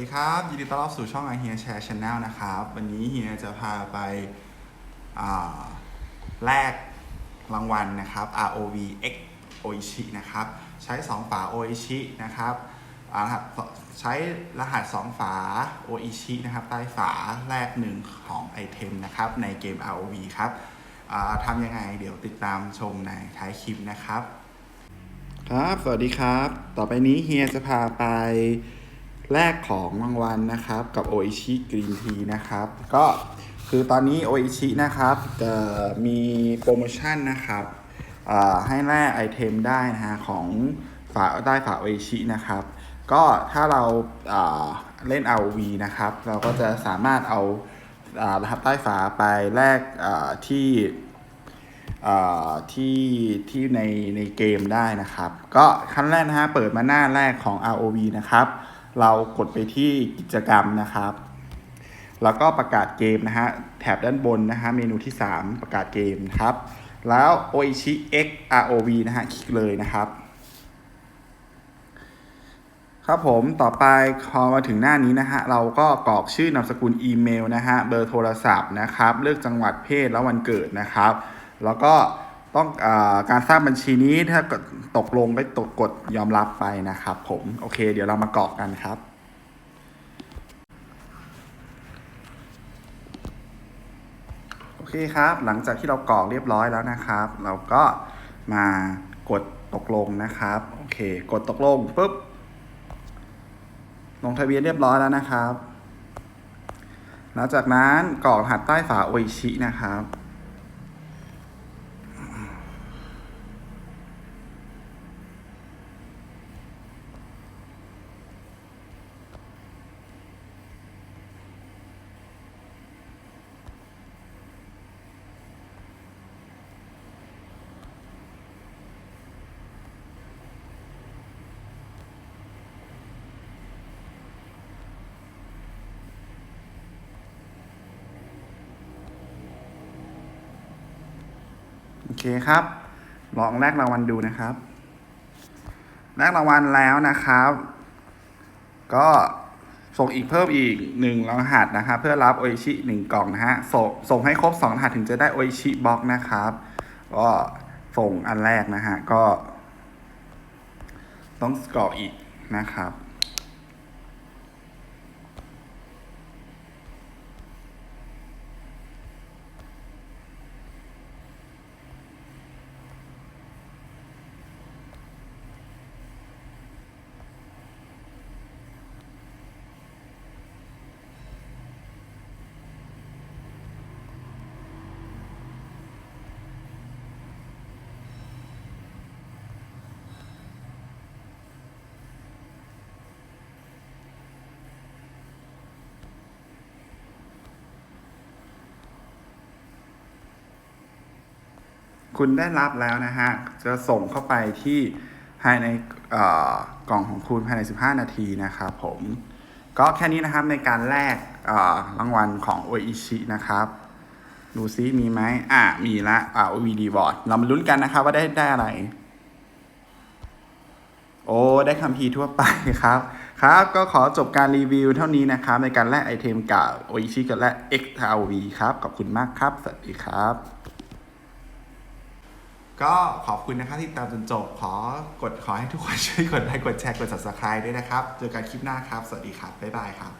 ดีครับ ยินดีต้อนรับสู่ช่อง i h e r Share Channel นะครับ วันนี้เฮียจะพาไปาแลกรางวัลนะครับ ROV X Oishi นะครับ ใช้ 2 ฝา Oishi นะครับรหัสใช้รหัส 2 ฝา Oishi นะครับ ใต้ฝาแลกหนึ่งของไอเทมนะครับ ในเกม ROV ครับทำยังไงเดี๋ยวติดตามชมในท้ายคลิปนะครับ ครับ สวัสดีครับ ต่อไปนี้เฮียจะพาไป แลกของรางวัลนะครับกับโออิชิกรีนทีนะครับ ก็คือตอนนี้โออิชินะครับจะมีโปรโมชั่นนะครับให้แลกไอเทมได้นะฮะของฝาได้ฝาโออิชินะครับก็ถ้าเราาเล่น ROV นะครับ เราก็จะสามารถเอาอรหัสใต้ฝาไปแลกที่ที่ที่ในในเกมได้นะครับ ก็ขั้นแรกนะฮะเปิดมาหน้าแรกของ ROV นะครับ เรากดไปที่กิจกรรมนะครับ แล้วก็ประกาศเกมนะฮะแถบด้านบนนะฮะเมนูที่ 3 ประกาศเกมครับ แล้ว Oichi X ROV นะฮะคลิกเลยนะครับ ครับผมต่อไปพอมาถึงหน้านี้นะฮะเราก็กรอกชื่อนามสกุลอีเมลนะฮะเบอร์โทรศัพท์นะครับ เลือกจังหวัดเพศและวันเกิดนะครับ แล้วก็ ต้องอการสร้างบัญชีนี้ถ้ากดตกลงไปตกกดยอมรับไปนะครับ ผมโอเค เดี๋ยวเรามากรอกกันครับโอเคครับ หลังจากที่เรากรอกเรียบร้อยแล้วนะครับ เราก็มากดตกลงนะครับโอเค กดตกลงปุ๊บลงทะเบียนเรียบร้อยแล้วนะครับ หลังจากนั้นกรอกรหัสใต้ฝาโออิชินะครับ เคครับ ลองแลกรางวัลดูนะครับแลกรางวัลแล้วนะครับ ก็ส่งอีกเพิ่มอีกหนึ่งรหัสนะครับ เพื่อรับโออิชิหนึ่งกล่องนะฮะส่งส่งให้ครบสองรหัสถึงจะได้โออิชิบ็อกนะครับ ก็ส่งอันแรกนะฮะก็ ต้องกรอกอีกนะครับ คุณได้รับแล้วนะฮะ จะส่งเข้าไปที่ภายในกล่องของคุณภายใน 15 นาทีนะครับผม ก็แค่นี้นะครับในการแลกรางวัลของโออิชินะครับ ดูซิมีไหมอะ มีละอ่า OVD Board เรามาลุ้นกันนะครับว่าได้ได้อะไร โอ้ ได้คัมภีทั่วไปครับ ครับ ก็ขอจบการรีวิวเท่านี้นะครับ ในการแลกไอเทมกับโออิชิกับและ XRV ครับ ขอบคุณมากครับ สวัสดีครับ ก็ขอบคุณนะครับที่ตามจนจบขอกดขอให้ทุกคนช่วยกดไลค์กดแชร์กด subscribe ด้วยนะครับ เจอกันคลิปหน้าครับ สวัสดีครับ บ๊ายบายครับ